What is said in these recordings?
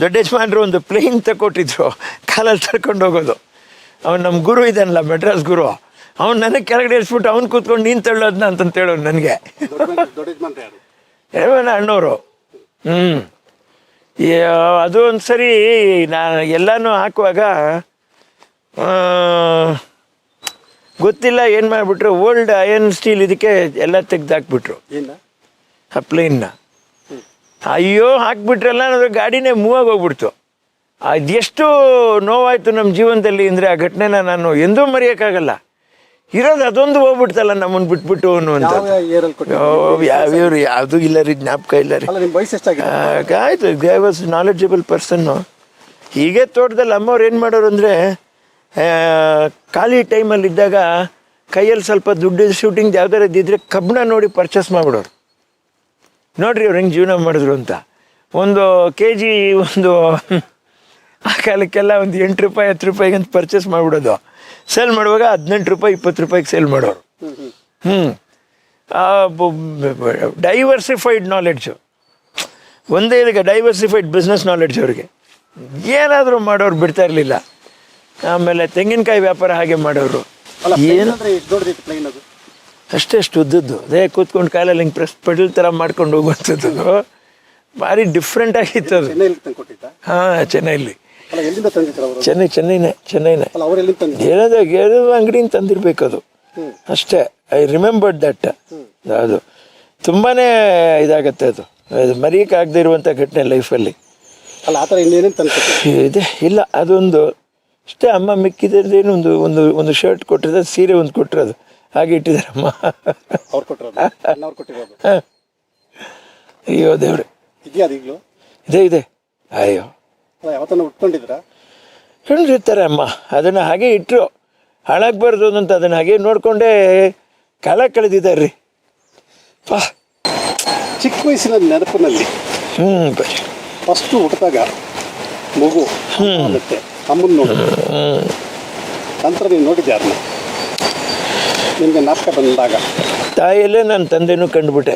ದೊಡ್ಡ ಯಜಮಾನ್ರು ಒಂದು ಪ್ಲೇನ್ ತಗೊಟ್ಟಿದ್ರು ಕಾಲಲ್ಲಿ ತರ್ಕೊಂಡು ಹೋಗೋದು. ಅವನು ನಮ್ಮ ಗುರು ಇದನ್ನಲ್ಲ ಮೆಡ್ರಾಸ್ ಗುರು. ಅವ್ನು ನನಗೆ ಕೆಳಗಡೆ ಇರಿಸ್ಬಿಟ್ಟು ಅವ್ನು ಕೂತ್ಕೊಂಡು ನೀನು ತಳ್ಳೋದನ್ನ ಅಂತಂತ ಹೇಳೋನು ನನಗೆ. ಹೇಳೋಣ ಅಣ್ಣವರು ಹ್ಞೂ ಅದು ಒಂದು ಸರಿ ನಾನು ಎಲ್ಲನೂ ಹಾಕುವಾಗ ಗೊತ್ತಿಲ್ಲ ಏನು ಮಾಡಿಬಿಟ್ರು ಓಲ್ಡ್ ಅಯನ್ ಸ್ಟೀಲ್ ಇದಕ್ಕೆ ಎಲ್ಲ ತೆಗ್ದು ಹಾಕ್ಬಿಟ್ರು ಆ ಪ್ಲೇನ್ನ ಅಯ್ಯೋ ಹಾಕ್ಬಿಟ್ರಲ್ಲ ಅನ್ನೋದು ಗಾಡಿನೇ ಮೂವ್ ಆಗಿ ಹೋಗ್ಬಿಡ್ತು. ಅದೆಷ್ಟು ನೋವಾಯ್ತು ನಮ್ಮ ಜೀವನದಲ್ಲಿ ಅಂದರೆ ಆ ಘಟನೆನ ನಾನು ಎಂದೂ ಮರೆಯೋಕ್ಕಾಗಲ್ಲ. ಇರೋದು ಅದೊಂದು ಹೋಗ್ಬಿಡ್ತಲ್ಲ ನಮ್ಮನ್ನು ಬಿಟ್ಬಿಟ್ಟು ಅನ್ನುವಂಥ ಯಾವ ಯಾವ್ಯಾವ್ರು ಯಾವುದೂ ಇಲ್ಲ ರೀ ಜ್ಞಾಪಕ ಇಲ್ಲ ರೀ. ಆಯ್ತು ಐ ವಾಸ್ ನಾಲೆಡ್ಜಬಲ್ ಪರ್ಸನ್ನು ಹೀಗೆ ತೋಟದಲ್ಲಿ ಅಮ್ಮವ್ರು ಏನು ಮಾಡೋರು ಅಂದರೆ ಖಾಲಿ ಟೈಮಲ್ಲಿ ಇದ್ದಾಗ ಕೈಯಲ್ಲಿ ಸ್ವಲ್ಪ ದುಡ್ಡು ಶೂಟಿಂಗ್ ಯಾವ್ದಾರು ಇದ್ದಿದ್ರೆ ಕಬ್ಬಣ ನೋಡಿ ಪರ್ಚೇಸ್ ಮಾಡಿಬಿಡೋರು. ನೋಡ್ರಿ ಅವ್ರು ಹೆಂಗೆ ಜೀವನ ಮಾಡಿದ್ರು ಅಂತ. ಒಂದು ಕೆ ಜಿ ಒಂದು ಆ ಕಾಲಕ್ಕೆಲ್ಲ ಒಂದು ಎಂಟು ರೂಪಾಯಿ ಹತ್ತು ರೂಪಾಯಿಗೆ ಅಂತ ಪರ್ಚೇಸ್ ಮಾಡಿಬಿಡೋದು. ಸೇಲ್ ಮಾಡುವಾಗ ಹದಿನೆಂಟು ರೂಪಾಯಿ ಇಪ್ಪತ್ತು ರೂಪಾಯಿಗೆ ಸೇಲ್ ಮಾಡೋರು. ಹ್ಞೂ ಡೈವರ್ಸಿಫೈಡ್ ನಾಲೆಡ್ಜು ಒಂದೇ ಇದಕ್ಕೆ ಡೈವರ್ಸಿಫೈಡ್ ಬಿಸ್ನೆಸ್ ನಾಲೆಡ್ಜ್ ಅವ್ರಿಗೆ. ಏನಾದರೂ ಮಾಡೋರು ಬಿಡ್ತಾ ಇರಲಿಲ್ಲ. ಆಮೇಲೆ ತೆಂಗಿನಕಾಯಿ ವ್ಯಾಪಾರ ಹಾಗೆ ಮಾಡೋರು. ಅಲ್ಲ ಏನು? ಅಷ್ಟೇ ಅಷ್ಟು ಉದ್ದದ್ದು. ಅದೇ ಕೂತ್ಕೊಂಡು ಕಾಲಲ್ಲಿ ಹಿಂಗೆ ಪ್ರೆಸ್ ಪೆಡಲ್ ಥರ ಮಾಡ್ಕೊಂಡು ಹೋಗುವಂಥದ್ದು. ಭಾರಿ ಡಿಫ್ರೆಂಟ್ ಆಗಿತ್ತು ಅದು. ಹಾಂ ಚೆನ್ನೈಲಿ. ಚೆನ್ನೈ ಚೆನ್ನೈನೇ ಚೆನ್ನೈನೇ. ಹೇಳೋದು ಹೇಳೋದು ಅಂಗಡಿನ ಅಂಗಡಿಯಿಂದ ತಂದಿರ್ಬೇಕು ಅದು. ಅಷ್ಟೇ. ಐ ರಿಮೆಂಬರ್ಡ್ ದಟ್ ಅದು. ತುಂಬಾ ಇದಾಗತ್ತೆ ಅದು. ಅದು ಮರೆಯೋಕ್ಕಾಗದೇ ಇರುವಂಥ ಘಟನೆ ಲೈಫಲ್ಲಿ ಇದೆ. ಇಲ್ಲ ಅದೊಂದು ಅಷ್ಟೇ ಅಮ್ಮ ಮಿಕ್ಕಿದ್ರದ್ದೇನು ಒಂದು ಒಂದು ಒಂದು ಶರ್ಟ್ ಕೊಟ್ಟಿರೋದು ಸೀರೆ ಒಂದು ಕೊಟ್ಟಿರೋದು. ಹಾಗೆ ಇಟ್ಟಿದ್ದಾರಮ್ಮ. ಅವ್ರು ಕೊಟ್ಟಿರೋದು ಅವ್ರು ಕೊಟ್ಟಿರೋದು. ಅಯ್ಯೋ ದೇವ್ರೆ. ಇದೆಯಾ ಅದು ಈಗಲೂ? ಇದೆ ಇದೆ. ಅಯ್ಯೋ. ಅಲ್ಲ ಯಾವತ್ತನ್ನ ಉಟ್ಕೊಂಡಿದ್ರಾ ಹೇಳಿರ್ತಾರೆ ಅಮ್ಮ. ಅದನ್ನು ಹಾಗೆ ಇಟ್ಟರು ಹಾಳಾಗಬಾರ್ದು ಅಂತ ಅದನ್ನು ಹಾಗೆ ನೋಡಿಕೊಂಡೇ ಕಾಲ ಕಳೆದಿದ್ದಾರೆ ರೀ ಪಾ. ಚಿಕ್ಕ ವಯಸ್ಸಿನ ನೆನಪಿನಲ್ಲಿ ಹ್ಞೂ ಫಸ್ಟು ಹುಟ್ಟಿದಾಗ ಮಗು ಹ್ಞೂ ಅಮ್ಮನ ನೋಡಿ. ನಂತರ ನೀವು ನೋಡಿದ್ದೆ ಯಾರನ್ನ ನಿಮಗೆ ನಾಟಕ ಬಂದಾಗ? ತಾಯಿಯಲ್ಲೇ ನನ್ನ ತಂದೆನೂ ಕಂಡುಬಿಟ್ಟೆ.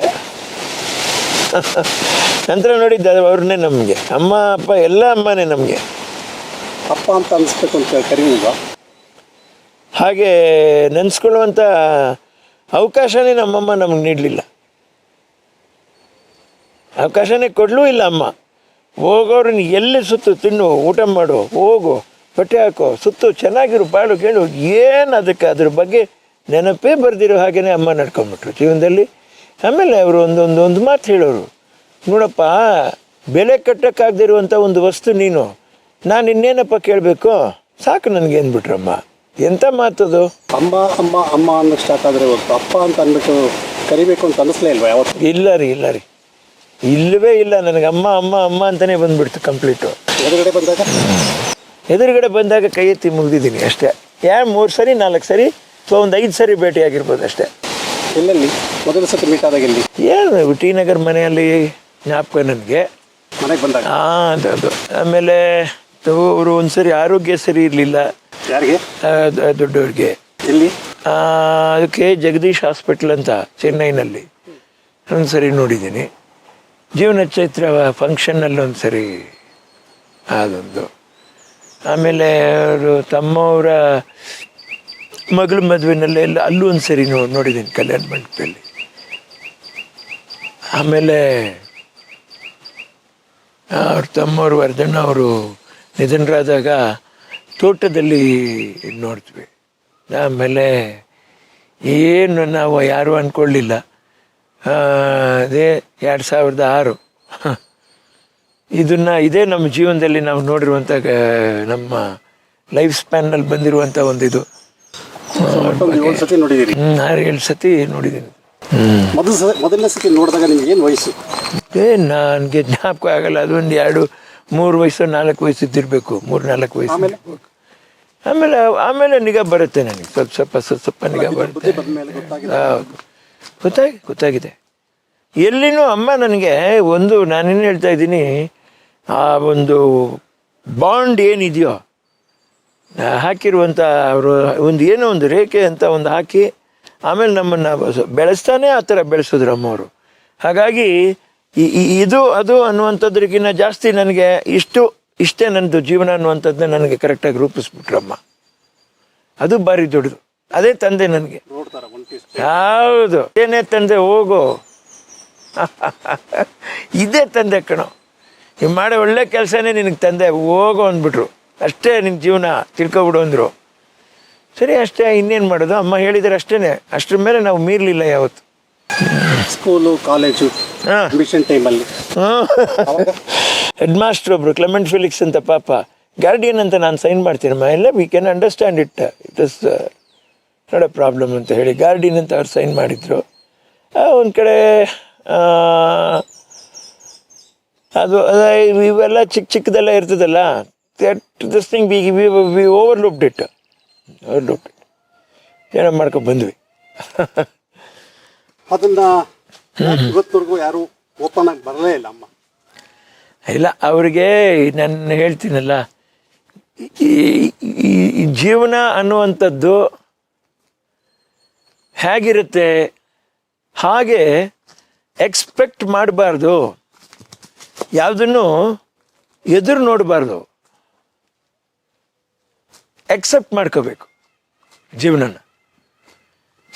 ನಂತರ ನೋಡಿದ್ದೆ ಅವ್ರನ್ನೇ ನಮಗೆ. ಅಮ್ಮ ಅಪ್ಪ ಎಲ್ಲ ಅಮ್ಮನೇ ನಮಗೆ. ಅಪ್ಪ ಅಂತ ಅನಿಸ್ಬೇಕು ಅಂತ ಕರೀಲ್ವಾ ಹಾಗೆ ನೆನೆಸ್ಕೊಳ್ಳುವಂಥ ಅವಕಾಶನೇ ನಮ್ಮಮ್ಮ ನಮಗೆ ನೀಡಲಿಲ್ಲ. ಅವಕಾಶನೇ ಕೊಡಲೂ ಇಲ್ಲ ಅಮ್ಮ. ಹೋಗೋರನ್ನ ಎಲ್ಲಿ ಸುತ್ತು ತಿನ್ನು ಊಟ ಮಾಡು ಹೋಗು ಬಟ್ಟೆ ಹಾಕೋ ಸುತ್ತು ಚೆನ್ನಾಗಿರು ಬಾಳು ಕೇಳು ಏನು ಅದಕ್ಕೆ ಅದ್ರ ಬಗ್ಗೆ ನೆನಪೇ ಬರೆದಿರೋ ಹಾಗೇ ಅಮ್ಮ ನಡ್ಕೊಂಬಿಟ್ರು. ಜೀವನದಲ್ಲಿ ಆಮೇಲೆ ಅವರು ಒಂದೊಂದು ಒಂದು ಮಾತು ಹೇಳೋರು. ನೋಡಪ್ಪ ಬೆಲೆ ಕಟ್ಟಕ್ಕಾಗದಿರುವಂಥ ಒಂದು ವಸ್ತು ನೀನು. ನಾನು ಇನ್ನೇನಪ್ಪ ಕೇಳಬೇಕು? ಸಾಕು ನನಗೆ ಅಂದ್ಬಿಟ್ರಮ್ಮ. ಎಂಥ ಮಾತದು? ಅಮ್ಮ ಅಮ್ಮ ಅಮ್ಮ ಅನ್ನೋ ಸ್ಟಾರ್ಟ್ ಆದರೆ ಹೊರತು ಅಪ್ಪ ಅಂತ ಅಂದ್ಬಿಟ್ಟು ಕರಿಬೇಕು ಅಂತ ಅನಿಸ್ಲೇ ಇಲ್ವಾ ಯಾವತ್ತು? ಇಲ್ಲ ರೀ ಇಲ್ಲ ರೀ. ಇಲ್ಲವೇ ಇಲ್ಲ ನನಗೆ. ಅಮ್ಮ ಅಮ್ಮ ಅಮ್ಮ ಅಂತಲೇ ಬಂದ್ಬಿಡ್ತು ಕಂಪ್ಲೀಟು. ಎದುರುಗಡೆ ಬಂದಾಗ? ಎದುರುಗಡೆ ಬಂದಾಗ ಕೈ ಎತ್ತಿ ಮುಗಿದಿದ್ದೀನಿ ಅಷ್ಟೇ. ಯಾ ಮೂರು ಸರಿ ನಾಲ್ಕು ಸರಿ? ಅಥವಾ ಒಂದು ಐದು ಸರಿ ಭೇಟಿಯಾಗಿರ್ಬೋದು ಅಷ್ಟೇ. ಎಲ್ಲೆಲ್ಲಿ? ಮೊದಲ ಸತಿ ಮೀಟ್ ಆದಾಗ ಎಲ್ಲಿ? ಏನು ಟಿ ನಗರ್ ಮನೆಯಲ್ಲಿ ಜ್ಞಾಪಕ ನನಗೆ. ಮನೆಗೆ ಬಂದಾಗ? ಹಾಂ ಅದು ಅದು. ಆಮೇಲೆ ಅವರು ಒಂದು ಸರಿ ಆರೋಗ್ಯ ಸರಿ ಇರಲಿಲ್ಲ. ಯಾರಿಗೆ? ದೊಡ್ಡವ್ರಿಗೆ. ಎಲ್ಲಿ? ಆ, ಅದಕ್ಕೆ ಜಗದೀಶ್ ಹಾಸ್ಪಿಟ್ಲ್ ಅಂತ ಚೆನ್ನೈನಲ್ಲಿ. ಒಂದ್ಸರಿ ನೋಡಿದ್ದೀನಿ. ಜೀವನ ಚೈತ್ರ ಫಂಕ್ಷನ್ನಲ್ಲಿ ಒಂದು ಸರಿ ಅದೊಂದು ಆಮೇಲೆ ಅವರು ತಮ್ಮವರ ಮಗಳ ಮದುವೆನಲ್ಲಿ ಎಲ್ಲ ಅಲ್ಲೂ ಒಂದು ಸರಿ ನೋಡಿ ನೋಡಿದ್ದೀನಿ ಕಲ್ಯಾಣ ಮಂಟಪದಲ್ಲಿ. ಆಮೇಲೆ ಅವ್ರ ತಮ್ಮವ್ರು ವರ್ಧಣ್ಣ ಅವರು ನಿಧನರಾದಾಗ ತೋಟದಲ್ಲಿ ನೋಡ್ತೀವಿ ಆಮೇಲೆ, ಏನು ನಾವು ಯಾರು ಅಂದ್ಕೊಳ್ಳಿಲ್ಲ ಅದೇ ಎರಡು ಸಾವಿರದ ಆರು. ಇದನ್ನು ಇದೇ ನಮ್ಮ ಜೀವನದಲ್ಲಿ ನಾವು ನೋಡಿರುವಂಥ ನಮ್ಮ ಲೈಫ್ ಸ್ಪ್ಯಾನ್ನಲ್ಲಿ ಬಂದಿರುವಂಥ ಒಂದು ಇದು ಏಳು ಸತಿ ನೋಡಿದ್ದೀರಿ ಹ್ಮ್, ಆರು ಏಳು ಸತಿ ನೋಡಿದ್ದೀನಿ ಹ್ಞೂ ಮೊದಲ ಸ ಮೊದಲನೇ ಸತಿ ನೋಡಿದಾಗ ನಿಮ್ಗೆ ಏನು ವಯಸ್ಸು? ಏ ನನಗೆ ಜ್ಞಾಪಕ ಆಗಲ್ಲ. ಅದೊಂದು ಎರಡು ಮೂರು ವಯಸ್ಸು ನಾಲ್ಕು ವಯಸ್ಸು ಇದ್ದಿರಬೇಕು. ಮೂರು ನಾಲ್ಕು ವಯಸ್ಸು. ಆಮೇಲೆ? ಆಮೇಲೆ ಆಮೇಲೆ ನಿಗಾ ಬರುತ್ತೆ ನನಗೆ. ಸ್ವಲ್ಪ ಸ್ವಲ್ಪ ಸ್ವಲ್ಪ ಸ್ವಲ್ಪ ನಿಗಾ ಬರುತ್ತೆ. ಬುದ್ಧಿ ಬಂದ ಮೇಲೆ ಗೊತ್ತಾಗಿದೆ. ಹೌದು. ಗೊತ್ತಾಗಿ ಗೊತ್ತಾಗಿದೆ. ಎಲ್ಲಿನೂ ಅಮ್ಮ ನನಗೆ ಒಂದು ನಾನೇನು ಹೇಳ್ತಾ ಇದ್ದೀನಿ ಆ ಒಂದು ಬಾಂಡ್ ಏನಿದೆಯೋ ಹಾಕಿರುವಂಥ ಅವರು ಒಂದು ಏನೋ ಒಂದು ರೇಖೆ ಅಂತ ಒಂದು ಹಾಕಿ ಆಮೇಲೆ ನಮ್ಮನ್ನು ಬೆಳೆಸ್ತಾನೆ ಆ ಥರ ಬೆಳೆಸಿದ್ರು ಅಮ್ಮವರು. ಹಾಗಾಗಿ ಇದು ಅದು ಅನ್ನುವಂಥದ್ರಿಗಿನ್ನ ಜಾಸ್ತಿ ನನಗೆ ಇಷ್ಟು ಇಷ್ಟೇ ನನ್ನದು ಜೀವನ ಅನ್ನುವಂಥದ್ದನ್ನ ನನಗೆ ಕರೆಕ್ಟಾಗಿ ರೂಪಿಸ್ಬಿಟ್ರಮ್ಮ ಅದು ಭಾರಿ ದೊಡ್ಡದು. ಅದೇ ತಂದೆ ನನಗೆ. ಹೌದು. ಏನೇ ತಂದೆ ಹೋಗು. ಇದೇ ತಂದೆ ಕಣೋ. ನೀವು ಮಾಡೋ ಒಳ್ಳೆ ಕೆಲಸನೇ ನಿನಗೆ ತಂದೆ ಹೋಗು ಅಂದ್ಬಿಟ್ರು. ಅಷ್ಟೇ ನಿನ್ನ ಜೀವನ ತಿಳ್ಕೊಬಿಡು ಅಂದರು. ಸರಿ ಅಷ್ಟೇ ಇನ್ನೇನು ಮಾಡೋದು? ಅಮ್ಮ ಹೇಳಿದ್ರೆ ಅಷ್ಟೇ ಅಷ್ಟ್ರ ಮೇಲೆ ನಾವು ಮೀರಲಿಲ್ಲ ಯಾವತ್ತು. ಸ್ಕೂಲು ಕಾಲೇಜು ಹಾಂ. ಅಡ್ಮಿಷನ್ ಟೈಮಲ್ಲಿ. ಹೆಡ್ ಮಾಸ್ಟರ್ ಒಬ್ರು ಕ್ಲೆಮೆಂಟ್ ಫಿಲಿಕ್ಸ್ ಅಂತ ಪಾಪ. ಗಾರ್ಡಿಯನ್ ಅಂತ ನಾನು ಸೈನ್ ಮಾಡ್ತೀನಿ ಮಾಡ್ತೀನಮ್ಮ ಎಲ್ಲ we can understand it it is not a problem ಅಂತ ಹೇಳಿ ಗಾರ್ಡಿಯನ್ ಅಂತ ಅವ್ರು ಸೈನ್ ಮಾಡಿದರು. ಒಂದು ಕಡೆ ಅದ ಇವೆಲ್ಲ ಚಿಕ್ಕ ಚಿಕ್ಕದೆಲ್ಲ ಇರ್ತದಲ್ಲ? This thing we we we overlooked it overlooked it ಏನೋ ಮಾಡ್ಕೊಂಡು ಬಂದ್ವಿ. ಅದನ್ನ ಇವತ್ತವರೆಗೂ ಯಾರು ಓಪನ್ ಆಗಿ ಬರಲೇ ಇಲ್ಲ ಅಮ್ಮ. ಇಲ್ಲ ಅವರಿಗೆ ನಾನು ಹೇಳ್ತೀನಲ್ಲ ಈ ಜೀವನ ಅನ್ನುವಂಥದ್ದು ಹೇಗಿರುತ್ತೆ ಹಾಗೆ ಎಕ್ಸ್ಪೆಕ್ಟ್ ಮಾಡಬಾರ್ದು. ಯಾವುದನ್ನು ಎದುರು ನೋಡಬಾರ್ದು. ಎಕ್ಸೆಪ್ಟ್ ಮಾಡ್ಕೋಬೇಕು ಜೀವನನ.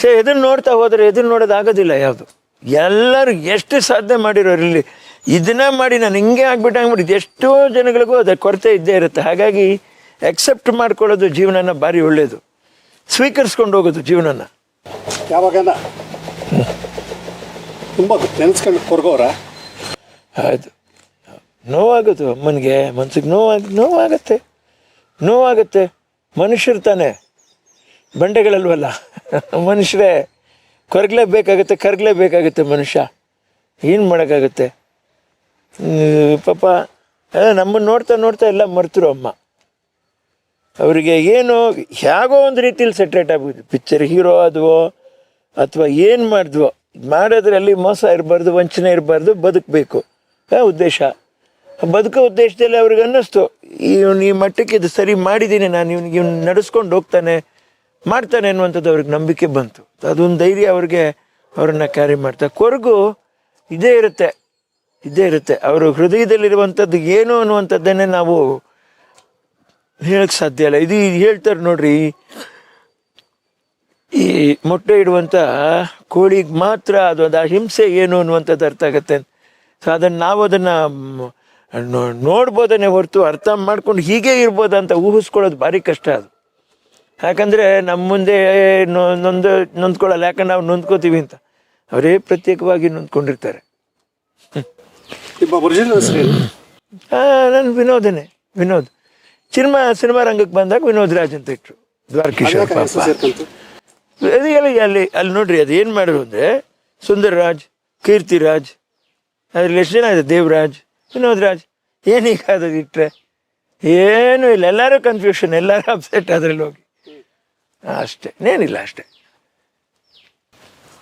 ಸೊ ಎದುರು ನೋಡ್ತಾ ಹೋದರೆ ನೋಡೋದು ಆಗೋದಿಲ್ಲ ಯಾವುದು. ಎಲ್ಲರೂ ಎಷ್ಟು ಸಾಧನೆ ಮಾಡಿರೋರು ಇಲ್ಲಿ ಇದನ್ನ ಮಾಡಿ ನಾನು ಹಿಂಗೆ ಆಗ್ಬಿಟ್ಟು ಆಗ್ಬಿಟ್ಟು ಎಷ್ಟೋ ಜನಗಳಿಗೂ ಅದರ ಕೊರತೆ ಇದ್ದೇ ಇರುತ್ತೆ. ಹಾಗಾಗಿ ಎಕ್ಸೆಪ್ಟ್ ಮಾಡ್ಕೊಳ್ಳೋದು ಜೀವನನ ಭಾರಿ ಒಳ್ಳೆಯದು ಸ್ವೀಕರಿಸ್ಕೊಂಡು ಹೋಗೋದು ಜೀವನ ಯಾವಾಗ ತುಂಬ ನೆನೆಸ್ಕೊಂಡು ಕೊರ್ಗೋರ? ಹೌದು ನೋವಾಗೋದು ಅಮ್ಮನಿಗೆ. ಮನ್ಸಿಗೆ ನೋವಾಗಿ ನೋವಾಗತ್ತೆ. ನೋವಾಗತ್ತೆ. ಮನುಷ್ಯರು ತಾನೆ. ಬಂಡೆಗಳಲ್ವಲ್ಲ. ಮನುಷ್ಯರೇ, ಕೊರಗಲೇಬೇಕಾಗುತ್ತೆ, ಕರಗಲೇಬೇಕಾಗತ್ತೆ ಮನುಷ್ಯ. ಏನು ಮಾಡೋಕ್ಕಾಗುತ್ತೆ? ಪಾಪ ನಮ್ಮನ್ನು ನೋಡ್ತಾ ನೋಡ್ತಾ ಎಲ್ಲ ಮರ್ತರು ಅಮ್ಮ. ಅವರಿಗೆ ಏನು, ಹೇಗೋ ಒಂದು ರೀತಿಯಲ್ಲಿ ಸೆಟ್ರೇಟ್ ಆಗ್ಬೋದು ಪಿಕ್ಚರ್ ಹೀರೋ ಆದವೋ, ಅಥವಾ ಏನು ಮಾಡಿದ್ವೋ. ಮಾಡೋದ್ರಲ್ಲಿ ಮೋಸ ಇರಬಾರ್ದು, ವಂಚನೆ ಇರಬಾರ್ದು, ಬದುಕಬೇಕು. ಉದ್ದೇಶ. ಬದುಕೋ ಉದ್ದೇಶದಲ್ಲಿ ಅವ್ರಿಗೆ ಅನ್ನಿಸ್ತು. ಇವನು ಈ ಮಟ್ಟಕ್ಕೆ ಇದು ಸರಿ ಮಾಡಿದ್ದೀನಿ ನಾನು ಇವನಿಗೆ ಇವ್ನು ನಡೆಸ್ಕೊಂಡು ಹೋಗ್ತಾನೆ, ಮಾಡ್ತಾನೆ ಅನ್ನುವಂಥದ್ದು ಅವ್ರಿಗೆ ನಂಬಿಕೆ ಬಂತು. ಅದೊಂದು ಧೈರ್ಯ ಅವ್ರಿಗೆ ಅವ್ರನ್ನ ಕ್ಯಾರಿ ಮಾಡ್ತಾರೆ ಕೊರಗು ಇದೇ ಇರುತ್ತೆ ಇದೇ ಇರುತ್ತೆ. ಅವರು ಹೃದಯದಲ್ಲಿರುವಂಥದ್ದು ಏನು ಅನ್ನುವಂಥದ್ದನ್ನೇ ನಾವು ಹೇಳಕ್ಕೆ ಸಾಧ್ಯ ಇಲ್ಲ. ಇದು ಹೇಳ್ತಾರೆ ನೋಡ್ರಿ, ಈ ಮೊಟ್ಟೆ ಇಡುವಂಥ ಕೋಳಿಗೆ ಮಾತ್ರ ಅದು ಅದು ಆ ಏನು ಅನ್ನುವಂಥದ್ದು ಅರ್ಥ ಆಗತ್ತೆ. ಸೊ ಅದನ್ನು ನಾವು ಅದನ್ನು ನೋಡ್ಬೋದನ್ನೇ ಹೊರತು ಅರ್ಥ ಮಾಡ್ಕೊಂಡು ಹೀಗೆ ಇರ್ಬೋದು ಅಂತ ಊಹಿಸ್ಕೊಳ್ಳೋದು ಭಾರಿ ಕಷ್ಟ ಅದು. ಯಾಕಂದರೆ ನಮ್ಮ ಮುಂದೆ ನೊಂದು ನೊಂದ್ಕೊಳ್ಳಲ್ಲ ಯಾಕಂದ್ರೆ ನಾವು ನೊಂದ್ಕೋತೀವಿ ಅಂತ. ಅವರೇ ಪ್ರತ್ಯೇಕವಾಗಿ ನೊಂದ್ಕೊಂಡಿರ್ತಾರೆ. ನಾನು ವಿನೋದನೇ ವಿನೋದ್. ಸಿನಿಮಾ ಸಿನಿಮಾ ರಂಗಕ್ಕೆ ಬಂದಾಗ ವಿನೋದ್ ರಾಜ್ ಅಂತ ಇಟ್ರು. ದ್ವಾರಕಿಶೋರ್ ಎಲ್ಲಿ ಅಲ್ಲಿ ಅಲ್ಲಿ ನೋಡ್ರಿ ಅದು ಏನು ಮಾಡಿದ್ರು ಅಂದರೆ ಸುಂದರ್ ರಾಜ್ ಕೀರ್ತಿರಾಜ್ ಅದ್ರಲ್ಲಿ ಎಷ್ಟು ಜನ ಇದೆ ದೇವರಾಜ್. ವಿನೋದ್ ರಾಜ್ ಏನೀಗ ಅದು ಇಟ್ಟರೆ ಏನೂ ಇಲ್ಲ ಎಲ್ಲರೂ ಕನ್ಫ್ಯೂಷನ್ ಎಲ್ಲರೂ ಅಪ್ಸೆಟ್ ಅದರಲ್ಲಿ ಹೋಗಿ. ಅಷ್ಟೇ ಏನಿಲ್ಲ ಅಷ್ಟೇ.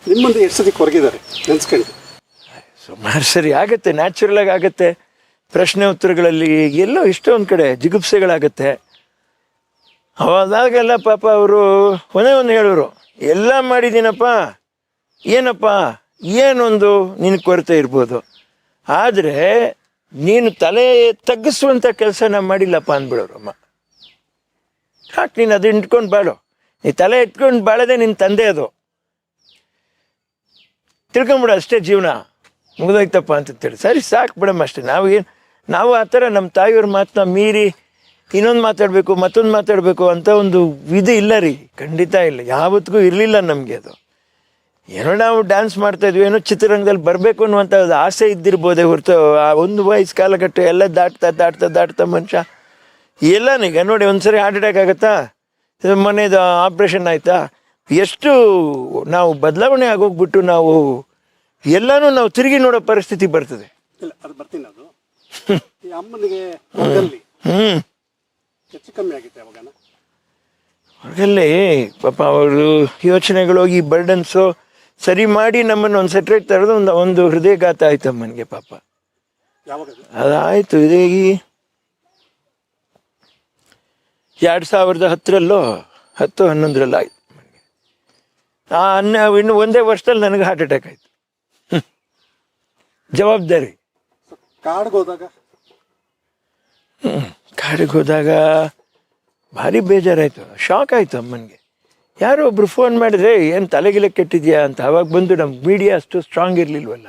ನಿಮ್ಮಂದು ಮುಂದೆ ಎಷ್ಟು ಸತಿ ಕೊರಗಿದ್ದಾರೆ? ನೆನ್ಸ್ಕೊಂಡು. ಸುಮಾರು ಸರಿ ಆಗುತ್ತೆ ನ್ಯಾಚುರಲ್ ಆಗಿ ಆಗತ್ತೆ. ಪ್ರಶ್ನೆ ಉತ್ತರಗಳಲ್ಲಿ ಎಲ್ಲೋ ಇಷ್ಟೊಂದು ಕಡೆ ಜಿಗುಪ್ಸೆಗಳಾಗತ್ತೆ. ಅವಾಗೆಲ್ಲ ಪಾಪ ಅವರು ಒಂದೇ ಒಂದು ಹೇಳೋರು ಎಲ್ಲ ಮಾಡಿದ್ದೀನಪ್ಪ ಏನಪ್ಪ ಏನೊಂದು ನಿನ್ನ ಕೊರತೆ ಇರ್ಬೋದು? ಆದರೆ ನೀನು ತಲೆ ತಗ್ಗಿಸುವಂಥ ಕೆಲಸನ ಮಾಡಿಲ್ಲಪ್ಪ ಅಂದ್ಬಿಡೋರು ಅಮ್ಮ. ಸಾಕು ನೀನು ಅದು ಇಟ್ಕೊಂಡು ಬಾಳು? ನೀ ತಲೆ ಇಟ್ಕೊಂಡು ಬಾಳದೆ ನಿನ್ನ ತಂದೆ ಅದು. ತಿಳ್ಕೊಂಬಿಡು ಅಷ್ಟೇ ಜೀವನ. ಮುಗಿದೋಯ್ತಪ್ಪ ತಿಳಿ. ಸರಿ, ಸಾಕು ಬಿಡಮ್ಮ ಅಷ್ಟೇ. ನಾವು ಏನು ನಾವು ಆ ಥರ ನಮ್ಮ ತಾಯಿಯವ್ರ ಮಾತನ್ನ ಮೀರಿ ಇನ್ನೊಂದು ಮಾತಾಡಬೇಕು, ಮತ್ತೊಂದು ಮಾತಾಡಬೇಕು ಅಂತ ಒಂದು ವಿಧಿ ಇಲ್ಲ ರೀ. ಖಂಡಿತ ಇಲ್ಲ. ಯಾವತ್ತಿಗೂ ಇರಲಿಲ್ಲ ನಮಗೆ ಅದು. ಏನೋ ನಾವು ಡ್ಯಾನ್ಸ್ ಮಾಡ್ತಾ ಇದ್ವಿ. ಏನೋ ಚಿತ್ರರಂಗದಲ್ಲಿ ಬರಬೇಕು ಅನ್ನುವಂಥ ಆಸೆ ಇದ್ದಿರ್ಬೋದೇ ಹೊರತು ಆ ಒಂದು ವಯಸ್ಸು ಕಾಲಘಟ್ಟ ಎಲ್ಲ ದಾಟ್ತಾ ದಾಟ್ತಾ ದಾಟ್ತಾ ಮನುಷ್ಯ. ಎಲ್ಲನೀಗ ನೋಡಿ ಒಂದ್ಸರಿ ಹಾರ್ಟ್ ಅಟ್ಯಾಕ್ ಆಗುತ್ತಾ? ಮನೆಯದು ಆಪ್ರೇಷನ್ ಆಯ್ತಾ? ಎಷ್ಟು ನಾವು ಬದಲಾವಣೆ ಆಗೋಗ್ಬಿಟ್ಟು ನಾವು ಎಲ್ಲನೂ ನಾವು ತಿರುಗಿ ನೋಡೋ ಪರಿಸ್ಥಿತಿ ಬರ್ತದೆ. ಹೊರಗಲ್ಲಿ ಪಾಪ ಅವರು ಯೋಚನೆಗಳು ಈ ಬರ್ಡನ್ಸು ಸರಿ ಮಾಡಿ ನಮ್ಮನ್ನು ಒಂದು ಸೆಟ್ರೇಟ್ ತರೋದು ಒಂದು ಒಂದು ಹೃದಯಘಾತ ಆಯ್ತು ಅಮ್ಮನಿಗೆ ಪಾಪ. ಅದಾಯಿತು ಇದೇ ಈ ಎರಡು ಸಾವಿರದ ಹತ್ತರಲ್ಲೋ? ಹತ್ತು ಹನ್ನೊಂದರಲ್ಲೋ ಆಯ್ತು ಆ ಅನ್ನ ಇನ್ನು ಒಂದೇ ವರ್ಷದಲ್ಲಿ ನನಗೆ ಹಾರ್ಟ್ ಅಟ್ಯಾಕ್ ಆಯ್ತು. ಜವಾಬ್ದಾರಿ. ಕಾಡ್ಗೆ ಹೋದಾಗ? ಕಾಡಿಗೆ ಹೋದಾಗ ಭಾರಿ ಬೇಜಾರಾಯಿತು ಶಾಕ್ ಆಯಿತು ಅಮ್ಮನಿಗೆ. ಯಾರೋ ಒಬ್ರು ಫೋನ್ ಮಾಡಿದ್ರೆ, ಏನು ತಲೆಗಿಲೆ ಕೆಟ್ಟಿದ್ಯಾ? ಅಂತ ಅವಾಗ ಬಂದು ನಮ್ಮ ಮೀಡಿಯಾ ಅಷ್ಟು ಸ್ಟ್ರಾಂಗ್ ಇರಲಿಲ್ವಲ್ಲ?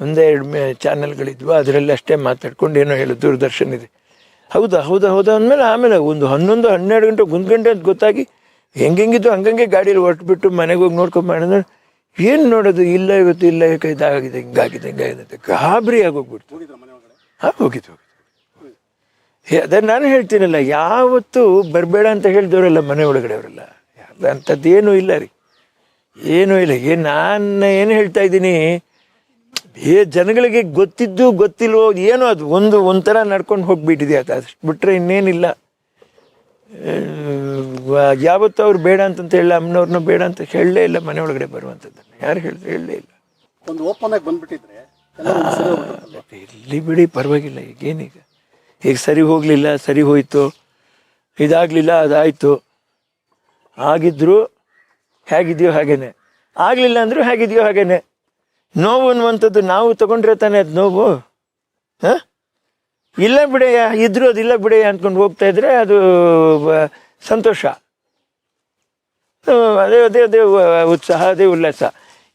ಒಂದೆರಡು ಮೇ ಚಾನಲ್ಗಳಿದ್ವು ಅದರಲ್ಲಿ ಅಷ್ಟೇ ಮಾತಾಡ್ಕೊಂಡು ಏನೋ ಹೇಳು ದೂರದರ್ಶನ ಇದೆ. ಹೌದಾ ಹೌದಾ ಹೌದಾ ಅಂದಮೇಲೆ ಆಮೇಲೆ ಒಂದು ಹನ್ನೊಂದು, ಹನ್ನೆರಡು ಗಂಟೆ ಒಂದು ಗಂಟೆ ಅಂತ ಗೊತ್ತಾಗಿ ಹೆಂಗೆಂಗಿದ್ದು ಹಂಗಂಗೆ ಗಾಡೀಲಿ ಹೊರಟ್ಬಿಟ್ಟು ಮನೆಗೆ ಹೋಗಿ ನೋಡ್ಕೊಂಡು ಮಾಡಿದ್ರೆ ಏನು ನೋಡೋದು? ಇಲ್ಲ ಇವತ್ತು ಇಲ್ಲ ಇವತ್ತು, ಇದಾಗಿದೆ, ಹಿಂಗಾಗಿದೆ ಹಿಂಗಾಗಿದೆ ಅಂತ ಗಾಬರಿ ಆಗೋಗ್ಬಿಡ್ತು ಹಾಂ, ಹೋಗಿದ್ದು ಹೋಗಿದ್ದು. ಅದೇ ನಾನು ಹೇಳ್ತೀನಲ್ಲ, ಯಾವತ್ತೂ ಬರಬೇಡ ಅಂತ ಹೇಳಿದವರಲ್ಲ ಮನೆ ಒಳಗಡೆ ಅವರೆಲ್ಲ ಅಂಥದ್ದು ಏನೂ ಇಲ್ಲ ರೀ. ಏನೂ ಇಲ್ಲ. ಏನು ನಾನು ಏನು ಹೇಳ್ತಾ ಇದ್ದೀನಿ? ಏ ಜನಗಳಿಗೆ ಗೊತ್ತಿದ್ದು ಗೊತ್ತಿಲ್ವೋ ಏನು ಅದು ಒಂದು ಒಂಥರ ನಡ್ಕೊಂಡು ಹೋಗಿಬಿಟ್ಟಿದೆ ಅದು. ಅಷ್ಟು ಬಿಟ್ಟರೆ ಇನ್ನೇನಿಲ್ಲ. ಯಾವತ್ತೂ ಅವ್ರು ಬೇಡ ಅಂತಂತ ಹೇಳಿ ಅಮ್ಮನವ್ರನ್ನ ಬೇಡ ಅಂತ ಹೇಳಲೇ ಇಲ್ಲ ಮನೆ ಒಳಗಡೆ ಬರುವಂಥದ್ದನ್ನು ಯಾರು ಹೇಳಿದ್ರು ಹೇಳಲೇ ಇಲ್ಲ. ಒಂದು ಓಪನ್ ಆಗಿ ಬಂದ್ಬಿಟ್ಟಿದ್ರೆ ಇಲ್ಲಿ ಬಿಡಿ ಪರವಾಗಿಲ್ಲ. ಈಗೇನೀಗ? ಈಗ ಸರಿ ಹೋಗಲಿಲ್ಲ ಸರಿ ಹೋಯಿತು. ಇದಾಗಲಿಲ್ಲ ಅದಾಯಿತು. ಆಗಿದ್ರು ಹೇಗಿದೆಯೋ ಹಾಗೇನೆ. ಆಗಲಿಲ್ಲ ಅಂದರೂ ಹೇಗಿದೆಯೋ ಹಾಗೇನೆ. ನೋವು ಅನ್ನುವಂಥದ್ದು ನಾವು ತಗೊಂಡ್ರೆ ತಾನೇ ಅದು ನೋವು. ಹಾಂ? ಇಲ್ಲ ಬಿಡೆಯ ಇದ್ರು ಅದಿಲ್ಲ ಬಿಡೆಯ ಅಂದ್ಕೊಂಡು ಹೋಗ್ತಾ ಇದ್ರೆ ಅದು ಸಂತೋಷ. ಅದೇ ಅದೇ ಅದೇ ಉತ್ಸಾಹ, ಅದೇ ಉಲ್ಲಾಸ.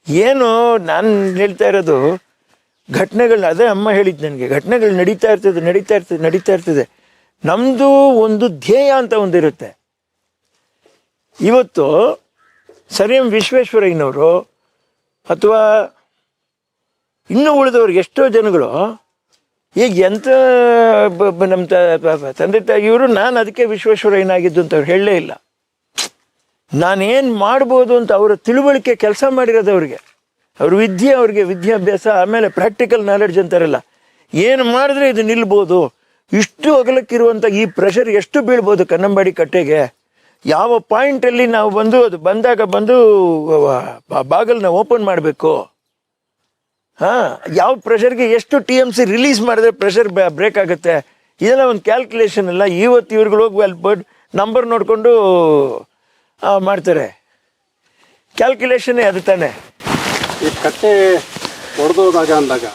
ಏನು ನಾನು ಹೇಳ್ತಾ ಇರೋದು ಘಟನೆಗಳು ಅದೇ ಅಮ್ಮ ಹೇಳಿದ್ದು ನನಗೆ, ಘಟನೆಗಳು ನಡೀತಾ ಇರ್ತದೆ ನಡೀತಾ ಇರ್ತದೆ ನಡೀತಾ ಇರ್ತದೆ. ನಮ್ಮದು ಒಂದು ಧ್ಯೇಯ ಅಂತ ಒಂದಿರುತ್ತೆ. ಇವತ್ತು ಸರ್ ಎಂ ವಿಶ್ವೇಶ್ವರಯ್ಯನವರು ಅಥವಾ ಇನ್ನೂ ಉಳಿದವ್ರಿಗೆ ಎಷ್ಟೋ ಜನಗಳು ಈಗ ಎಂಥ ನಮ್ಮ ತಂದೆ ತಾಯಿಯವರು ನಾನು ಅದಕ್ಕೆ ವಿಶ್ವೇಶ್ವರಯ್ಯನಾಗಿದ್ದು ಅಂತ ಅವ್ರು ಹೇಳಲೇ ಇಲ್ಲ. ನಾನೇನು ಮಾಡ್ಬೋದು ಅಂತ ಅವರ ತಿಳುವಳಿಕೆ ಕೆಲಸ ಮಾಡಿರೋದು ಅವ್ರಿಗೆ. ಅವ್ರ ವಿದ್ಯೆ ಅವ್ರಿಗೆ, ವಿದ್ಯಾಭ್ಯಾಸ, ಆಮೇಲೆ ಪ್ರಾಕ್ಟಿಕಲ್ ನಾಲೆಡ್ಜ್ ಅಂತಾರಲ್ಲ. ಏನು ಮಾಡಿದ್ರೆ ಇದು ನಿಲ್ಬೋದು? ಇಷ್ಟು ಅಗಲಕ್ಕಿರುವಂಥ ಈ ಪ್ರೆಷರ್ ಎಷ್ಟು ಬೀಳ್ಬೋದು ಕನ್ನಂಬಾಡಿ ಕಟ್ಟೆಗೆ? ಯಾವ ಪಾಯಿಂಟಲ್ಲಿ ನಾವು ಬಂದು ಅದು ಬಂದಾಗ ಬಂದು ಬಾಗಲ್ನ ಓಪನ್ ಮಾಡಬೇಕು? ಹಾ ಯಾವ ಪ್ರೆಷರ್ಗೆ ಎಷ್ಟು ಟಿ ಎಂ ಸಿ ರಿಲೀಸ್ ಮಾಡಿದ್ರೆ ಪ್ರೆಷರ್ ಬ್ರೇಕ್ ಆಗುತ್ತೆ? ಇದೆಲ್ಲ ಒಂದು ಕ್ಯಾಲ್ಕುಲೇಷನ್ ಅಲ್ಲ. ಇವತ್ತು ಇವ್ರುಗಳು ಹೋಗಿ ಅಲ್ಲಿ ಬರ್ಡ್ ನಂಬರ್ ನೋಡಿಕೊಂಡು ಮಾಡ್ತಾರೆ. ಕ್ಯಾಲ್ಕುಲೇಷನ್ನೇ ಅದು ತಾನೆ. ಈ ಕಟ್ಟೆ ಒಡೆದೋದಾಗ ಅಂದಾಗ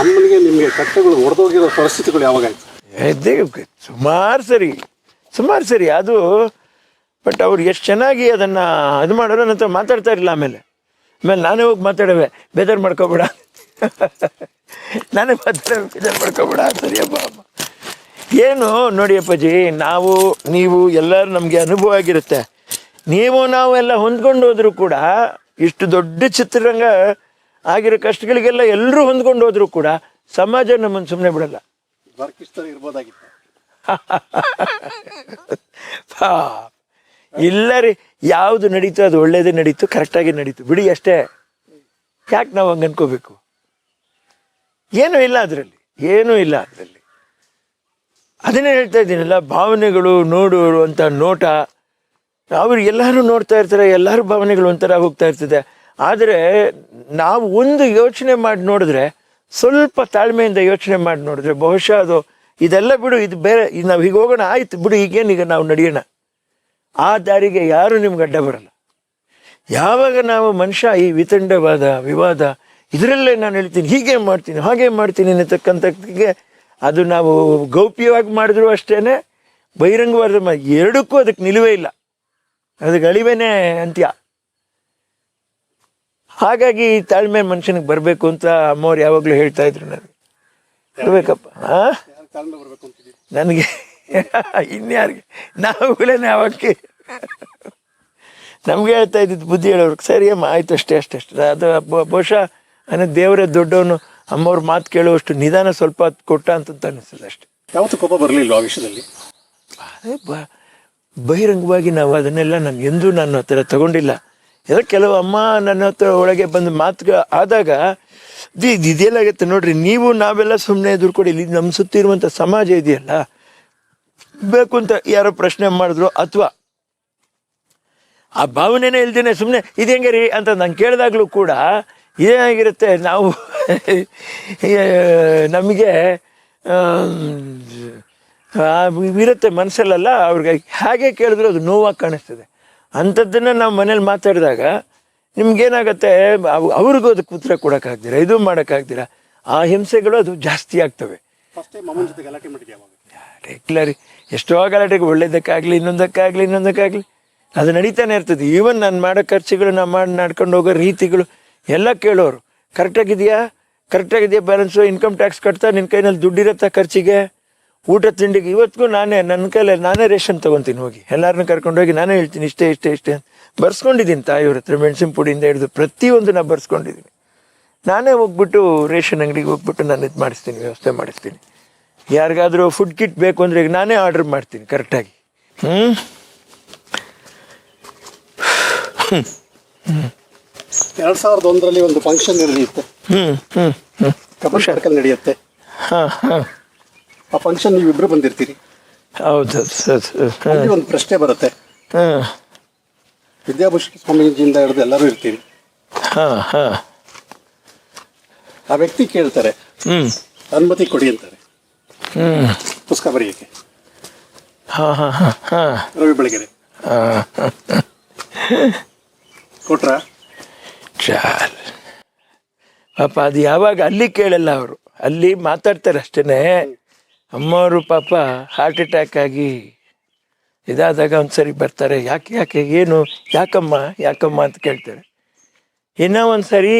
ಅಮ್ಮನಿಗೆ ನಿಮಗೆ ಕಟ್ಟೆಗಳು ಒಡೆದೋಗಿರೋ ಪರಿಸ್ಥಿತಿಗಳು ಯಾವಾಗ ಆಯ್ತು? ಸುಮಾರು ಸರಿ. ಸುಮಾರು ಸರಿ, ಅದು ಬಟ್ ಅವ್ರು ಎಷ್ಟು ಚೆನ್ನಾಗಿ ಅದನ್ನು ಇದು ಮಾಡೋರು ನಂತರ ಮಾತಾಡ್ತಾ ಇರಲಿಲ್ಲ ಆಮೇಲೆ. ಆಮೇಲೆ ನಾನೇ ಹೋಗಿ ಮಾತಾಡವೆ ಬೇಜಾರು ಮಾಡ್ಕೋಬೇಡ. ನಾನೇ ಮಾತಾಡ ಬೇಜಾರು ಮಾಡ್ಕೋಬೇಡ ಸರಿಯಪ್ಪ ಅಮ್ಮ ಏನು ನೋಡಿ ಅಪ್ಪಾಜಿ, ನಾವು, ನೀವು ಎಲ್ಲರೂ ನಮಗೆ ಅನುಭವ ಆಗಿರುತ್ತೆ. ನೀವು ನಾವು ಎಲ್ಲ ಹೊಂದ್ಕೊಂಡು ಹೋದ್ರು ಕೂಡ ಇಷ್ಟು ದೊಡ್ಡ ಚಿತ್ರರಂಗ ಆಗಿರೋ ಕಷ್ಟಗಳಿಗೆಲ್ಲ ಎಲ್ಲರೂ ಹೊಂದ್ಕೊಂಡು ಹೋದರೂ ಕೂಡ ಸಮಾಜ ನಮ್ಮನ್ನು ಸುಮ್ಮನೆ ಬಿಡಲ್ಲ. ಇಲ್ಲ ರೀ ಯಾವುದು ನಡೀತು ಅದು ಒಳ್ಳೇದೇ ನಡೀತು, ಕರೆಕ್ಟಾಗಿ ನಡೀತು. ಬಿಡಿ ಅಷ್ಟೇ. ಯಾಕೆ ನಾವು ಹಂಗೆ ಅನ್ಕೋಬೇಕು? ಏನೂ ಇಲ್ಲ ಅದರಲ್ಲಿ. ಏನೂ ಇಲ್ಲ ಅದರಲ್ಲಿ. ಅದನ್ನೇ ಹೇಳ್ತಾ ಇದ್ದೀನಲ್ಲ, ಭಾವನೆಗಳು ನೋಡುವರು ಅಂತ ನೋಟ. ಅವ್ರು ಎಲ್ಲರೂ ನೋಡ್ತಾ ಇರ್ತಾರೆ, ಎಲ್ಲರ ಭಾವನೆಗಳು ಒಂಥರ ಹೋಗ್ತಾ ಇರ್ತದೆ. ಆದರೆ, ನಾವು ಒಂದು ಯೋಚನೆ ಮಾಡಿ ನೋಡಿದ್ರೆ, ಸ್ವಲ್ಪ ತಾಳ್ಮೆಯಿಂದ ಯೋಚನೆ ಮಾಡಿ ನೋಡಿದ್ರೆ, ಬಹುಶಃ ಅದು ಇದೆಲ್ಲ ಬಿಡು, ಇದು ಬೇರೆ, ಇದು ನಾವು ಹೀಗೆ ಹೋಗೋಣ, ಆಯ್ತು, ಬಿಡು ಈಗೇನೀಗ ನಾವು ನಡೆಯೋಣ. ಆ ದಾರಿಗೆ ಯಾರು ನಿಮ್ಗೆ ಅಡ್ಡ ಬರಲ್ಲ. ಯಾವಾಗ ನಾವು ಮನುಷ್ಯ, ಈ ವಿತಂಡವಾದ ವಿವಾದ, ಇದರಲ್ಲೇ ನಾನು ಹೇಳ್ತೀನಿ, ಹೀಗೆ ಮಾಡ್ತೀನಿ, ಹಾಗೆ ಮಾಡ್ತೀನಿ ಅನ್ನತಕ್ಕಂಥಕ್ಕೆ ಅದು ನಾವು ಗೌಪ್ಯವಾಗಿ ಮಾಡಿದ್ರು ಅಷ್ಟೇನೆ, ಬಹಿರಂಗವಾದ ಎರಡಕ್ಕೂ ಅದಕ್ಕೆ ನಿಲುವೇ ಇಲ್ಲ. ಅದಕ್ಕೆ ಅಳಿವೇನೆ ಅಂತ್ಯ. ಹಾಗಾಗಿ ತಾಳ್ಮೆ ಮನುಷ್ಯನಿಗೆ ಬರಬೇಕು ಅಂತ ಅಮ್ಮವ್ರು ಯಾವಾಗಲೂ ಹೇಳ್ತಾ ಇದ್ರು ನನಗೆ. ಬರಬೇಕಪ್ಪ ಯಾರು ತಾಳ್ಮೆ ಬರಬೇಕು ಅಂತಿದ್ದೀವಿ ನನಗೆ ಇನ್ಯಾರಿಗೆ ನಾವುಗಳೇನೆ ಅವಕ್ಕೆ ನಮ್ಗೆ ಹೇಳ್ತಾ ಇದ್ದಿದ್ದು ಬುದ್ಧಿ ಹೇಳೋರು. ಸರಿ ಅಮ್ಮ ಆಯ್ತು ಅಷ್ಟೇ ಅಷ್ಟೇ ಅಷ್ಟೇ. ಅದು ಬಹುಶಃ ಅನ್ನೋ ದೇವರೇ ದೊಡ್ಡವನು ಅಮ್ಮವ್ರ ಮಾತು ಕೇಳುವಷ್ಟು ನಿಧಾನ ಸ್ವಲ್ಪ ಕೊಟ್ಟ ಅಂತ ಅನಿಸ್ತದೆ ಅಷ್ಟೇ. ಯಾವತ್ತೂ ಕೋಪ ಬರಲಿಲ್ಲ ಆ ವಿಷಯದಲ್ಲಿ ಅದೇ ಬ ಬಹಿರಂಗವಾಗಿ ನಾವು ಅದನ್ನೆಲ್ಲ ನಾನು ಎಂದೂ ನನ್ನ ಹತ್ರ ತಗೊಂಡಿಲ್ಲ. ಎಲ್ಲ ಕೆಲವು ಅಮ್ಮ ನನ್ನ ಹತ್ರ ಒಳಗೆ ಬಂದು ಮಾತು ಆದಾಗ ಇದು- ಇದು ಇದೇನಾಗುತ್ತೆ ನೋಡ್ರಿ, ನೀವು ನಾವೆಲ್ಲ ಸುಮ್ಮನೆ ಎದುರು ಕೊಡಿ, ಇಲ್ಲಿ ನಮ್ಮ ಸುತ್ತಿರುವಂಥ ಸಮಾಜ ಇದೆಯಲ್ಲ, ಬೇಕು ಅಂತ ಯಾರೋ ಪ್ರಶ್ನೆ ಮಾಡಿದ್ರು ಅಥವಾ ಆ ಭಾವನೆನೇ ಇಲ್ದೇನೆ ಸುಮ್ಮನೆ ಇದು ಹೆಂಗೆ ರೀ? ಅಂತ ನಾನು ಕೇಳಿದಾಗಲೂ ಕೂಡ ಏನಾಗಿರುತ್ತೆ ನಾವು ನಮಗೆ ಇರುತ್ತೆ ಮನಸ್ಸಲ್ಲೆಲ್ಲ ಅವ್ರಿಗೆ ಹೇಗೆ ಕೇಳಿದ್ರು ಅದು ನೋವಾಗಿ ಕಾಣಿಸ್ತದೆ. ಅಂಥದ್ದನ್ನು ನಾವು ಮನೇಲಿ ಮಾತಾಡಿದಾಗ ನಿಮ್ಗೇನಾಗತ್ತೆ? ಅವ್- ಅವ್ರಿಗೂ ಅದಕ್ಕೆ ಉತ್ತರ ಕೊಡೋಕ್ಕಾಗ್ದಿರ ಇದು ಮಾಡೋಕ್ಕಾಗ್ದಿರ ಆ ಹಿಂಸೆಗಳು ಅದು ಜಾಸ್ತಿ ಆಗ್ತವೆ. ರೆಗ್ಯುಲರ್ ಎಷ್ಟೋ ಗಲಾಟೆಗೆ ಒಳ್ಳೇದಕ್ಕಾಗಲಿ ಇನ್ನೊಂದಕ್ಕಾಗ್ಲಿ ಇನ್ನೊಂದಕ್ಕಾಗ್ಲಿ. ಅದು ನಡೀತಾನೆ ಇರ್ತದೆ. ಈವನ್ ನಾನು ಮಾಡೋ ಖರ್ಚುಗಳು ನಾನು ಮಾಡಿ ನಡ್ಕೊಂಡು ಹೋಗೋ ರೀತಿಗಳು ಎಲ್ಲ ಕೇಳೋರು. ಕರೆಕ್ಟಾಗಿದೆಯಾ ಕರೆಕ್ಟಾಗಿದೆಯಾ ಬ್ಯಾಲೆನ್ಸು ಇನ್ಕಮ್ ಟ್ಯಾಕ್ಸ್ ಕಟ್ತಾ ನಿನ್ನ ಕೈನಲ್ಲಿ ದುಡ್ಡಿರತ್ತಾ ಖರ್ಚಿಗೆ? ಊಟ ತಿಂಡಿಗೆ ಇವತ್ತಿಗೂ ನಾನೇ ನನ್ನ ಕೈಲೇ ನಾನೇ ರೇಷನ್ ತೊಗೊತೀನಿ ಹೋಗಿ. ಎಲ್ಲರನ್ನೂ ಕರ್ಕೊಂಡೋಗಿ ನಾನೇ ಹೇಳ್ತೀನಿ ಇಷ್ಟೇ ಇಷ್ಟೇ ಇಷ್ಟೇ ಅಂತ. ಬರ್ಸ್ಕೊಂಡಿದ್ದೀನಿ ತಾಯಿಯವ್ರ ಹತ್ರ ಮೆಣಸಿನ ಪುಡಿಯಿಂದ ಹಿಡಿದು ಪ್ರತಿಯೊಂದು ನಾನು ಬರ್ಸ್ಕೊಂಡಿದ್ದೀನಿ. ನಾನೇ ಹೋಗ್ಬಿಟ್ಟು ರೇಷನ್ ಅಂಗಡಿಗೆ ಹೋಗ್ಬಿಟ್ಟು ನಾನು ಇದು ಮಾಡಿಸ್ತೀನಿ ವ್ಯವಸ್ಥೆ ಮಾಡಿಸ್ತೀನಿ. ಯಾರಿಗಾದರೂ ಫುಡ್ ಕಿಟ್ ಬೇಕು ಅಂದರೆ ಈಗ ನಾನೇ ಆರ್ಡರ್ ಮಾಡ್ತೀನಿ ಕರೆಕ್ಟಾಗಿ ಹ್ಞೂ ಎರಡ್ ಸಾವಿರದ ಒಂದರಲ್ಲಿ ಒಂದು ಫಂಕ್ಷನ್ ನಡೆಯುತ್ತೆ. ಹ್ಞೂ ಹ್ಞೂ ಹ್ಞೂ ಸರ್ಕಲ್ ನಡೆಯುತ್ತೆ. ಹಾಂ ಹಾಂ. ಆ ಫಂಕ್ಷನ್ ನೀವಿಬ್ರು ಬಂದಿರ್ತೀರಿ. ಹೌದು ಹೌದು ಒಂದು ಪ್ರಶ್ನೆ ಬರುತ್ತೆ. ಹಾಂ. ವಿದ್ಯಾಭೂಷಣ ಸ್ವಾಮೀಜಿಯಿಂದ ಹಿಡಿದು ಎಲ್ಲರೂ ಇರ್ತೀವಿ. ಹಾಂ ಹಾಂ. ಆ ವ್ಯಕ್ತಿ ಕೇಳ್ತಾರೆ ಹ್ಞೂ ಅನುಮತಿ ಕೊಡಿ ಅಂತಾರೆ. ಹ್ಮ್. ಪುಸ್ತಕ ಬರೆಯಕ್ಕೆ. ಹಾಂ ಹಾಂ ಹಾಂ ಹಾಂ. ರವಿ ಬೆಳಗೆರೆ. ಹಾಂ ಕೊಟ್ರ? ಚಾಲ್. ಪಾಪ ಅದು ಯಾವಾಗ ಅಲ್ಲಿ ಕೇಳಲ್ಲ ಅವರು. ಅಲ್ಲಿ ಮಾತಾಡ್ತಾರೆ ಅಷ್ಟೇನೆ. ಅಮ್ಮವರು ಪಾಪ ಹಾರ್ಟ್ ಅಟ್ಯಾಕ್ ಆಗಿ ಇದಾದಾಗ ಒಂದ್ಸರಿ ಬರ್ತಾರೆ, ಯಾಕೆ ಯಾಕೆ, ಏನು, ಯಾಕಮ್ಮ ಯಾಕಮ್ಮ? ಅಂತ ಕೇಳ್ತಾರೆ. ಇನ್ನೂ ಒಂದ್ಸರಿ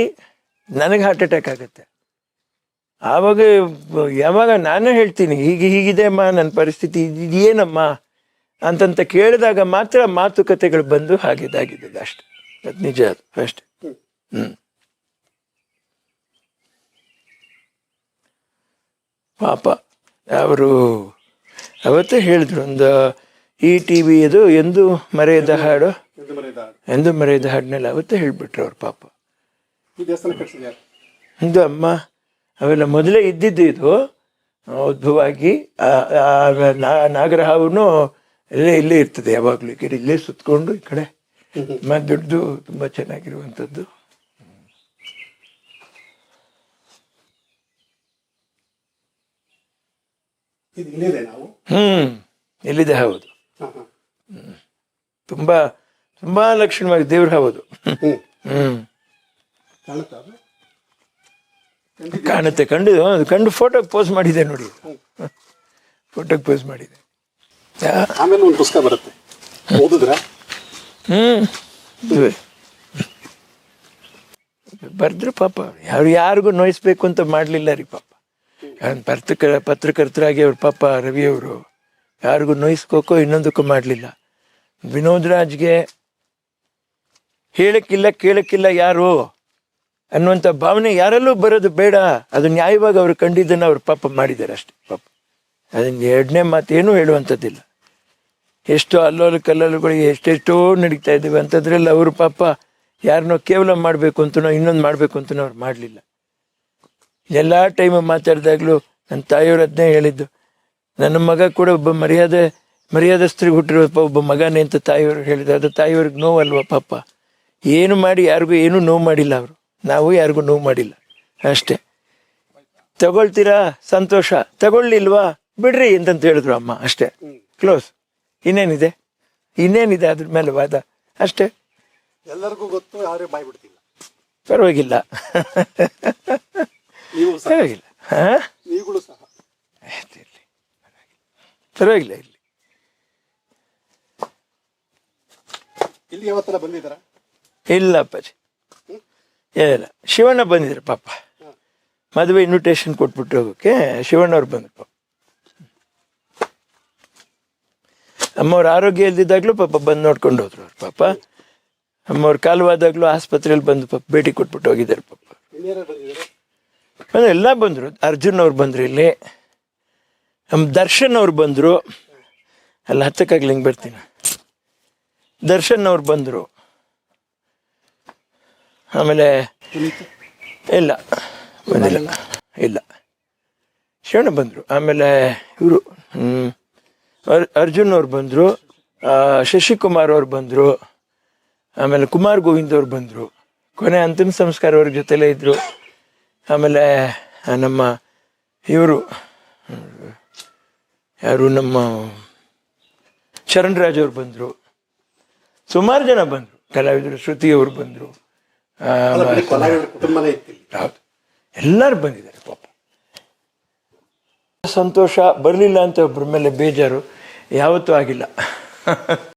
ನನಗೆ ಹಾರ್ಟ್ ಅಟ್ಯಾಕ್ ಆಗುತ್ತೆ. ಆವಾಗ ಯಾವಾಗ ನಾನು ಹೇಳ್ತೀನಿ, ಹೀಗೆ ಹೀಗಿದೆ ಅಮ್ಮ ನನ್ನ ಪರಿಸ್ಥಿತಿ ಇದು ಏನಮ್ಮ ಅಂತಂತ ಕೇಳಿದಾಗ ಮಾತ್ರ ಮಾತುಕತೆಗಳು ಬಂದು ಹಾಗಿದಾಗಿದೆ ಅಷ್ಟೆ. ಅದು ನಿಜ ಅದು, ಅಷ್ಟೆ. ಪಾಪ, ಅವರು, ಅವತ್ತೇ ಹೇಳಿದ್ರು, ಒಂದು ಈ ಟಿ ವಿ ಅದು ಎಂದು ಮರೆಯದ ಹಾಡು. ಎಂದು ಮರೆಯದ ಹಾಡಿನಲ್ಲಿ ಅವತ್ತೇ ಹೇಳಿಬಿಟ್ರು ಅವ್ರ ಪಾಪ. ಇದು ಅಮ್ಮ ಅವೆಲ್ಲ ಮೊದಲೇ ಇದ್ದಿದ್ದು ಇದು. ನಾ- ನಾಗರಹಾವುನು ಇಲ್ಲೇ ಇಲ್ಲೇ ಇರ್ತದೆ ಯಾವಾಗಲೂ. ಈ ಕಡೆ ಇಲ್ಲೇ ಸುತ್ತಕೊಂಡು ಈ ಕಡೆ. ದುಡ್ಡು ತುಂಬಾ ಚೆನ್ನಾಗಿರುವಂಥದ್ದು. ಇದು ಹ್ಮ್ ಇಲ್ಲಿದೆ ಹೌದು. ತುಂಬಾ ತುಂಬಾ ಲಕ್ಷಣವಾಗಿ ದೇವ್ರ ಹೌದು. ಹ್ಮ್? ಕಾಣುತ್ತೆ ಕಂಡು ಅದು ಕಂಡು ಫೋಟೋಗೆ ಪೋಸ್ ಮಾಡಿದೆ ನೋಡಿ. ಫೋಟೋಗೆ ಪೋಸ್ ಮಾಡಿದೆ. ಆಮೇಲೆ ಒಂದು ಪುಸ್ತಕ ಬರುತ್ತೆ. ಓದಿದ್ರ? ಹ್ಮ್. ಬರ್ದ್ರು ಪಾಪ. ಯಾರು ಯಾರಿಗೂ ನೋಯಿಸ್ಬೇಕು ಅಂತ ಮಾಡಲಿಲ್ಲ ರೀ ಪಾಪ. ಪತ್ರಕ ಪತ್ರಕರ್ತರಾಗಿ ಅವ್ರ ಪಾಪ ರವಿಯವರು ಯಾರಿಗೂ ನೋಯಿಸ್ಕೋಕೋ ಇನ್ನೊಂದಕ್ಕೂ ಮಾಡಲಿಲ್ಲ. ವಿನೋದ್ ರಾಜ್ಗೆ ಹೇಳಕ್ಕಿಲ್ಲ, ಕೇಳಕ್ಕಿಲ್ಲ ಯಾರು ಅನ್ನುವಂಥ ಭಾವನೆ ಯಾರಲ್ಲೂ ಬರೋದು ಬೇಡ. ಅದು ನ್ಯಾಯವಾಗಿ ಅವರು ಕಂಡಿದ್ದನ್ನು ಅವ್ರು ಪಾಪ ಮಾಡಿದ್ದಾರೆ ಅಷ್ಟೇ, ಪಾಪ. ಅದನ್ನ ಎರಡನೇ ಮಾತೇನೂ ಹೇಳುವಂಥದ್ದಿಲ್ಲ. ಎಷ್ಟೋ ಅಲ್ಲೋಲ ಕಲ್ಲೋಲುಗಳಿಗೆ ಎಷ್ಟೆಷ್ಟೋ ನಡೀತಾ ಇದ್ದೀವಿ ಅಂಥದ್ರಲ್ಲಿ ಅವರು ಪಾಪ ಯಾರನ್ನೋ ಕೇವಲ ಮಾಡಬೇಕು ಅಂತನೋ ಇನ್ನೊಂದು ಮಾಡಬೇಕು ಅಂತನೋ ಅವ್ರು ಮಾಡಲಿಲ್ಲ. ಎಲ್ಲ ಟೈಮು ಮಾತಾಡಿದಾಗಲೂ ನನ್ನ ತಾಯಿಯವ್ರು ಅದನ್ನೇ ಹೇಳಿದ್ದು ನನ್ನ ಮಗ ಕೂಡ ಒಬ್ಬ ಮರ್ಯಾದೆ ಮರ್ಯಾದಸ್ಥರಿಗೆ ಹುಟ್ಟಿರೋ ಒಬ್ಬ ಮಗನೇ ಅಂತ ತಾಯಿಯವ್ರಿಗೆ ಹೇಳಿದ್ರು. ಅದು ತಾಯಿಯವ್ರಿಗೆ ನೋವಲ್ವ ಪಾಪ? ಏನು ಮಾಡಿ ಯಾರಿಗೂ ಏನೂ ನೋವು ಮಾಡಿಲ್ಲ ಅವರು. ನಾವು ಯಾರಿಗೂ ನೋವು ಮಾಡಿಲ್ಲ. ಅಷ್ಟೇ. ತಗೊಳ್ತೀರಾ? ಸಂತೋಷ. ತಗೊಳ್ಳಿಲ್ವಾ? ಬಿಡ್ರಿ ಅಂತಂತ ಹೇಳಿದ್ರು ಅಮ್ಮ. ಅಷ್ಟೇ. ಕ್ಲೋಸ್ ಇನ್ನೇನಿದೆ? ಇನ್ನೇನಿದೆ ಅದ್ರ ಮೇಲೆ ವಾದ? ಅಷ್ಟೇ. ಎಲ್ಲರಿಗೂ ಗೊತ್ತು ಯಾರೇ ಬಾಯ್ ಬಿಡ್ತಿಲ್ಲ ಪರವಾಗಿಲ್ಲ. ಪರವಾಗಿಲ್ಲ ಹಾ ನೀವುಗಳು ಸಹ ಆಯ್ತು ಇರ್ಲಿ. ಪರವಾಗಿಲ್ಲ ಇಲ್ಲಿ. ಇಲ್ಲಿ ಯಾವತ್ತರ ಬಂದಿದ್ದಾರ? ಇಲ್ಲ ಅಪ್ಪಾಜಿ. ಏನಿಲ್ಲ ಶಿವಣ್ಣ ಬಂದಿದ್ರು ಪಾಪ. ಮದುವೆ ಇನ್ವಿಟೇಷನ್ ಕೊಟ್ಬಿಟ್ಟು ಹೋಗೋಕೆ. ಶಿವಣ್ಣವ್ರು ಬಂದ್ರು ಪಾಪ. ಅಮ್ಮವ್ರ ಆರೋಗ್ಯ ಇಲ್ದಿದ್ದಾಗ್ಲೂ ಪಾಪ ಬಂದು ನೋಡ್ಕೊಂಡು ಹೋದ್ರು ಅವ್ರು ಪಾಪ. ಅಮ್ಮವ್ರ ಕಾಲುವಾದಾಗ್ಲೂ ಆಸ್ಪತ್ರೆಯಲ್ಲಿ ಬಂದು ಪಾಪ ಭೇಟಿ ಕೊಟ್ಬಿಟ್ಟು ಹೋಗಿದ್ದಾರೆ ಪಾಪ. ಎಲ್ಲ ಬಂದರು. ಅರ್ಜುನ್ ಅವ್ರು ಬಂದ್ರು ಇಲ್ಲಿ. ನಮ್ಮ ದರ್ಶನ್ ಅವ್ರು ಬಂದರು. ಅಲ್ಲಿ, ಹತ್ತಕ್ಕಾಗಲಿ ಹಿಂಗೆ ಬರ್ತೀನಿ? ದರ್ಶನ್ ಅವ್ರು ಬಂದರು. ಆಮೇಲೆ ಇಲ್ಲ, ಬಂದಿಲ್ಲ. ಇಲ್ಲ. ಶಿವಣ್ಣ ಬಂದರು. ಆಮೇಲೆ ಇವರು ಅರ್ಜುನ್ ಅವ್ರು ಬಂದರು. ಶಶಿಕುಮಾರ್ ಅವ್ರು ಬಂದರು. ಆಮೇಲೆ ಕುಮಾರ್ ಗೋವಿಂದ್ ಅವ್ರು ಬಂದರು. ಕೊನೆ ಅಂತಿಮ ಸಂಸ್ಕಾರ ಅವ್ರ ಜೊತೆಲೇ ಇದ್ದರು ಆಮೇಲೆ ನಮ್ಮ ಇವರು ಯಾರು ನಮ್ಮ ಶರಣರಾಜ್ ಅವ್ರು ಬಂದರು. ಸುಮಾರು ಜನ ಬಂದರು. ಕಲಾವಿದರು ಶ್ರುತಿ ಅವರು ಬಂದರು. ಹೌದು. ಎಲ್ಲರೂ ಬಂದಿದ್ದಾರೆ ಪಾಪ. ಸಂತೋಷ ಬರಲಿಲ್ಲ ಅಂತ ಒಬ್ಬರ ಮೇಲೆ ಬೇಜಾರು ಯಾವತ್ತೂ ಆಗಿಲ್ಲ.